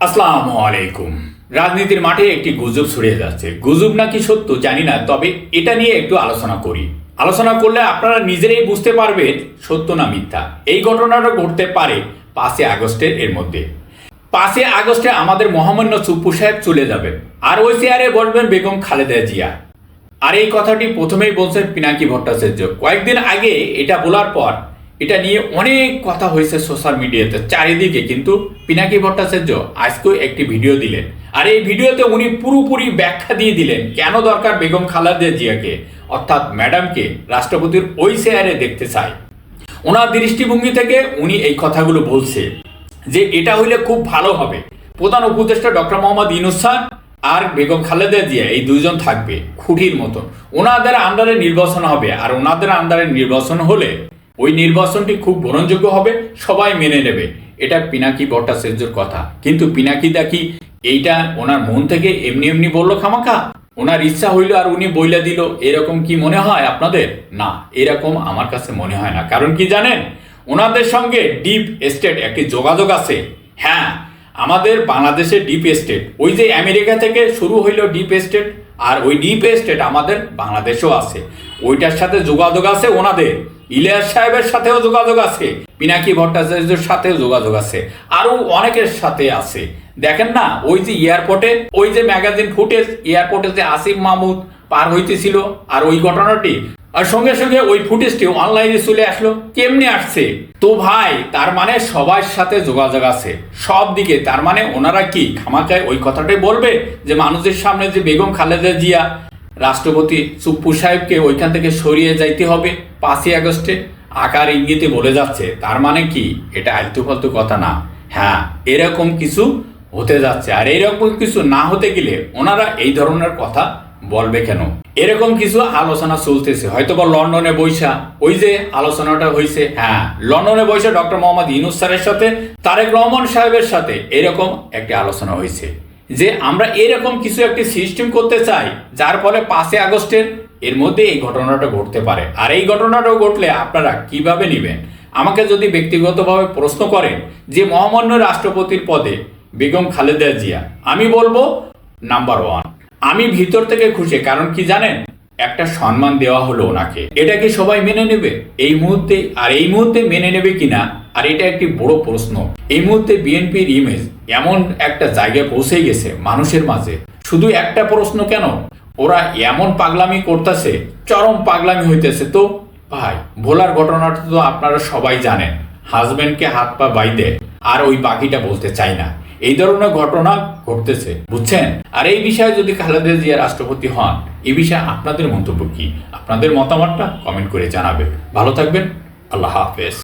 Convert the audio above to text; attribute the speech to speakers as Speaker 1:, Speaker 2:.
Speaker 1: আসসালামু আলাইকুম। রাজনীতির মাঠে একটি গুজব ছড়িয়ে যাচ্ছে। গুজব নাকি সত্য জানি না, তবে এটা নিয়ে একটু আলোচনা করি। আলোচনা করলে আপনারা নিজেরাই বুঝতে পারবেন, সত্য না মিথ্যা। এই ঘটনাটা ঘটতে পারে পাঁচই আগস্টের এর মধ্যে। পাঁচই আগস্টে আমাদের মহামান্য চুপ্পু সাহেব চলে যাবেন। আর ওই চেয়ারে বসবেন বেগম খালেদা জিয়া। আর এই কথাটি প্রথমেই বলছেন পিনাকি ভট্টাচার্য। কয়েকদিন আগে এটা বলার পর এটা নিয়ে অনেক কথা হয়েছে সোশ্যাল মিডিয়াতে চারিদিকে। কিন্তু পিনাকি ভট্টাচার্য আজকেও একটি ভিডিও দিলেন। আর এই ভিডিওতে উনি পুরোপুরি ব্যাখ্যা দিয়ে দিলেন, কেন দরকার বেগম খালেদা জিয়াকে, অর্থাৎ ম্যাডামকে রাষ্ট্রপতির ওই চেয়ারে দেখতে চায়। ওনার দৃষ্টিভঙ্গি থেকে উনি এই কথাগুলো বলছে, যে এটা হইলে খুব ভালো হবে। প্রধান উপদেষ্টা ডক্টর মোহাম্মদ ইনুস খান আর বেগম খালেদা জিয়া এই দুইজন থাকবে, খুঁটির মতন। ওনাদের আন্ডারে নির্বাচন হবে, আর ওনাদের আন্ডারে নির্বাচন হলে ওই নির্বাচনটি খুব গ্রহণযোগ্য হবে, সবাই মেনে নেবে। এটা পিনাকি ভট্টাচার্যর কথা। কিন্তু পিনাকি দেখি এইটা ওনার মন থেকে এমনি এমনি বলল খামাখা? ওনার ইচ্ছা হইল আর উনি বইলা দিল। এরকম কি মনে হয় আপনাদের? না, এরকম আমার কাছে মনে হয় না। কারণ কি জানেন? ওনাদের সঙ্গে ডিপ স্টেট একটি যোগাযোগ আছে। হ্যাঁ আমাদের বাংলাদেশের ডিপ স্টেট। ওই যে আমেরিকা থেকে শুরু হইল ডিপ স্টেট আর ওই ডিপ স্টেট আমাদের বাংলাদেশেও আছে। ওইটার সাথে যোগাযোগ আছে ওনাদের। ইলিয়াস সাহেবের সাথেও যোগাযোগ আছে, পিনাকি ভট্টাচার্যের সাথেও যোগাযোগ আছে, আরও অনেকের সাথে আছে। দেখেন না, ওই যে এয়ারপোর্টে, ওই যে ম্যাগাজিন ফুটেজ, এয়ারপোর্টে যে আসিফ মাহমুদ পার হইতেছিল আর ওই ঘটনাটি, আর সঙ্গে সঙ্গে ওই ফুটেজটি অনলাইনে চলে আসলো, কেমনে আসছে? তো ভাই, তার মানে সবার সাথে যোগাযোগ আছে। সব দিকে, তার মানে ওনারা কি খামাকায় ওই কথাটাই বলবে? যে মানুষের সামনে যে বেগম খালেদা জিয়া রাষ্ট্রপতি সুপ্পু সাহেবকে ওইখান থেকে সরিয়ে যাইতে হবে পাঁচই আগস্টে। আকার ইঙ্গিতে বলে যাচ্ছে, তার মানে কি? এটা আলতু ফালতু কথা না। হ্যাঁ এরকম কিছু হতে যাচ্ছে। আর এরকম কিছু না হতে গেলে ওনারা এই ধরনের কথা বলবে কেন? এরকম কিছু আলোচনা চলতেছে। হয়তো বা লন্ডনে বৈশা ওই যে আলোচনাটা হয়েছে হ্যাঁ লন্ডনে বৈশা ডক্টর মোহাম্মদ ইনুস স্যারের সাথে, তারেক রহমান সাহেবের সাথে এরকম একটি আলোচনা হয়েছে যে আমরা এরকম কিছু একটি সিস্টেম করতে চাই, যার ফলে পাঁচই আগস্টের এর মধ্যে এই ঘটনাটা ঘটতে পারে। আর এই ঘটনাটাও ঘটলে আপনারা কীভাবে নেবেন? আমাকে যদি ব্যক্তিগতভাবে প্রশ্ন করেন যে মহামান্য রাষ্ট্রপতির পদে বেগম খালেদা জিয়া, আমি বলব নাম্বার ওয়ান আমি ভিতর থেকে খুশি, কারণ কি জানেন? একটা সম্মান দেওয়া হলো ওনাকে। এটা কি সবাই মেনে নেবে? এই মুহূর্তে, আর এই মুহূর্তে মেনে নেবে কিনা? আর এটা একটি বড় প্রশ্ন। এই মুহূর্তে বিএনপির ইমেজ এমন একটা জায়গায় পৌঁছে গেছে মানুষের মাঝে। শুধু একটা প্রশ্ন কেন? ওরা এমন পাগলামি করতেছে, চরম পাগলামি হইতেছে। তো ভাই, ভোলার ঘটনাটা তো আপনারা সবাই জানেন। হাজবেন্ডকে হাত পা বাইদে আর ওই বাকিটা বলতে চাই না। এই ধরনের ঘটনা ঘটতেছে, বুঝছেন? আর এই বিষয়ে যদি খালেদা জিয়া রাষ্ট্রপতি হন, এই বিষয়ে আপনাদের মন্তব্য কি? আপনাদের মতামতটা কমেন্ট করে জানাবেন। ভালো থাকবেন, আল্লাহ হাফেজ।